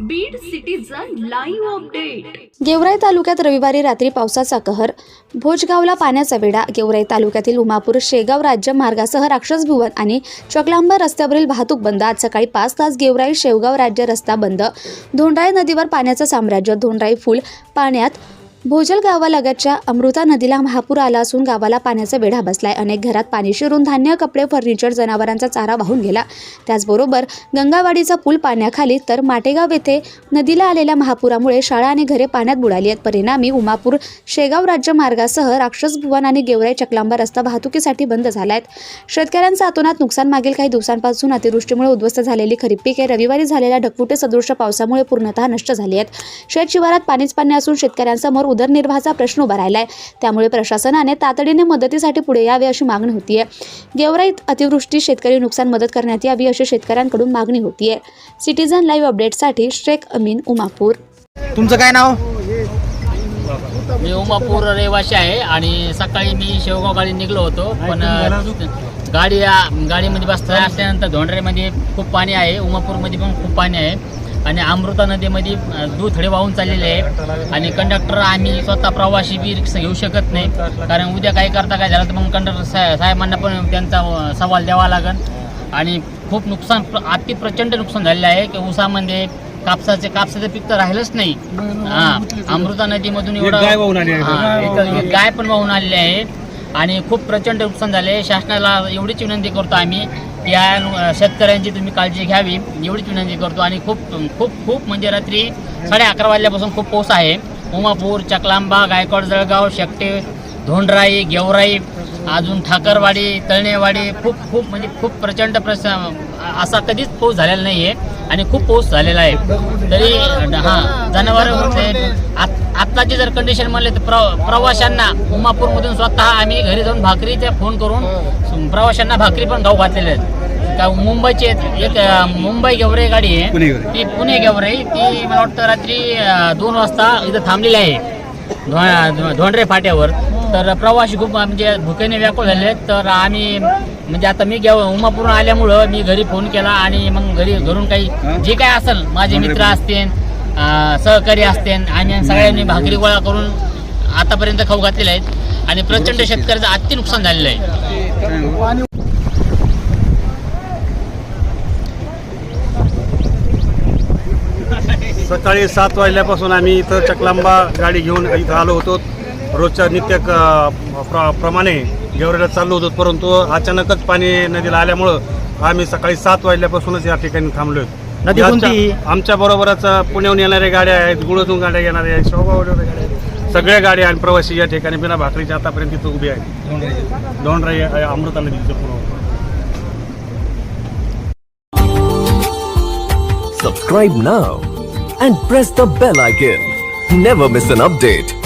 Beed citizen live update Georai तालुक्यात रविवारी रात्री पावसाचा कहर. भोजगावला पाण्याचा वेढा गेवराई तालुक्यातील उमापूर शेगाव राज्य मार्गासह राक्षस भुवन आणि चकलांबा रस्त्यावरील वाहतूक बंद. आज सकाळी पाच तास गेवराई शेवगाव राज्य रस्ता बंद. धोंडाई नदीवर पाण्याचं साम्राज्य धोंडाई फुल पाण्यात भोजल गावालगतच्या अमृता नदीला महापूर आला असून गावाला पाण्याचा वेढा बसलाय. अनेक घरात पाणी शिरून धान्य कपडे फर्निचर जनावरांचा चारा वाहून गेला. त्याचबरोबर गंगावाडीचा पूल पाण्याखाली तर माटेगाव येथे नदीला आलेल्या महापुरामुळे शाळा आणि घरे पाण्यात बुडाली आहेत. परिणामी उमापूर शेगाव राज्य मार्गासह राक्षस भुवन आणि गेवराई चकलांबा रस्ता वाहतुकीसाठी बंद झाला आहेत शेतकऱ्यांचं अतोनात नुकसान मागील काही दिवसांपासून अतिवृष्टीमुळे उद्ध्वस्त झालेली खरीप पिके रविवारी झालेल्या ढगफुटे सदृश पावसामुळे पूर्णतः नष्ट झाली आहेत. शेत शिवारात पाणीच पाणी असून शेतकऱ्यांसमोर उदरनिर्वाहाचा प्रश्न उभा राहिला आहे त्यामुळे प्रशासनाने तातडीने मदतीसाठी पुढे यावे अशी मागणी होतीये. गेवराईत अतिवृष्टी शेतकरी नुकसान मदत करण्यात यावी अशी शेतकऱ्यांकडून मागणी होतीये. सिटीजन लाईव्ह अपडेटसाठी शेख अमीन उमापूर. तुमचं काय नाव? मी उमापूर रहिवासी आहे आणि सकाळी मी शेवगाव गाडी निघलो होतो पण गाडी गाडीमध्ये बसता असल्यानंतर धोंडरेमध्ये खूप पाणी आहे उमापूरमध्ये पण खूप पाणी आहे. आणि अमृता नदीमध्ये अ, दुथडे वाहून चाललेले आहे. आणि कंडक्टर आम्ही स्वतः प्रवासी बी रिक्षा घेऊ शकत नाही. कारण उद्या काही करता काय झालं तर मग कंडक्टर सा साहेबांना पण त्यांचा सवाल द्यावा लागेल आणि खूप नुकसान अति प्रचंड नुकसान झालेलं आहे की ऊसामध्ये कापसाचे कापसाचं पीक तर राहिलंच नाही. हा अमृता नदीमधून एक गाय पण वाहून आलेली आहे. आणि खूप प्रचंड नुकसान झाले शासनाला एवढीच विनंती करतो आम्ही या शेतकऱ्यांची तुम्ही काळजी घ्यावी एवढीच विनंती करतो. आणि खूप खूप खूप म्हणजे रात्री साडे अकरा वाजल्यापासून खूप पाऊस आहे. उमापूर चकलांबा गायकवाड जळगाव शेकटे धोंडराई गेवराई अजून ठाकरवाडी तळणेवाडी खूप खूप म्हणजे खूप प्रचंड प्रस असा कधीच पाऊस झालेला नाही आहे आणि खूप पाऊस झालेला आहे. तरी हां जनावरं म्हणजे आत्ताची जर कंडिशन म्हणले तर प्र प्रवाशांना उमापूरमधून स्वतः आम्ही घरी जाऊन भाकरीचे फोन करून प्रवाशांना भाकरी पण गाव घातलेले आहेत. का मुंबईची एक मुंबई गेवराई गाडी आहे. ती पुणे गेवराई. ती मला वाटतं रात्री दोन वाजता इथं थांबलेली आहे. धोंडरे फाट्यावर. तर प्रवासी खूप म्हणजे भुकेने व्याकुळ झाले आहेत. तर आम्ही म्हणजे आता मी गेव उमापूरून आल्यामुळं मी घरी फोन केला आणि मग घरी घरून काही जे काय असेल माझे मित्र असतील सहकारी असतील आणि सगळ्यांनी भाकरी गोळा करून आतापर्यंत खाऊ घातलेले आहेत. आणि प्रचंड शेतकऱ्याचं अति नुकसान झालेलं आहे. सकाळी सात वाजल्यापासून आम्ही इथं चकलांबा गाडी घेऊन इथं आलो होतो. रोजच्या नित्य प्र प्रमाणे गेवरेला चाललो होतो. परंतु अचानकच पाणी नदीला आल्यामुळं आम्ही सकाळी सात वाजल्यापासूनच या ठिकाणी थांबलो नदी कोणती? आमच्या बरोबरच पुण्याहून येणाऱ्या गाड्या आहेत गुळतून गाड्या येणाऱ्या आहेत शेवगाववरून गाड्या आहेत सगळ्या गाड्या आणि प्रवासी या ठिकाणी बिना भाकरीच्या आतापर्यंत इथं उभी आहेत दोंडराई अमृता नदीच्या पुढं Subscribe now and press the bell icon. Never miss an update.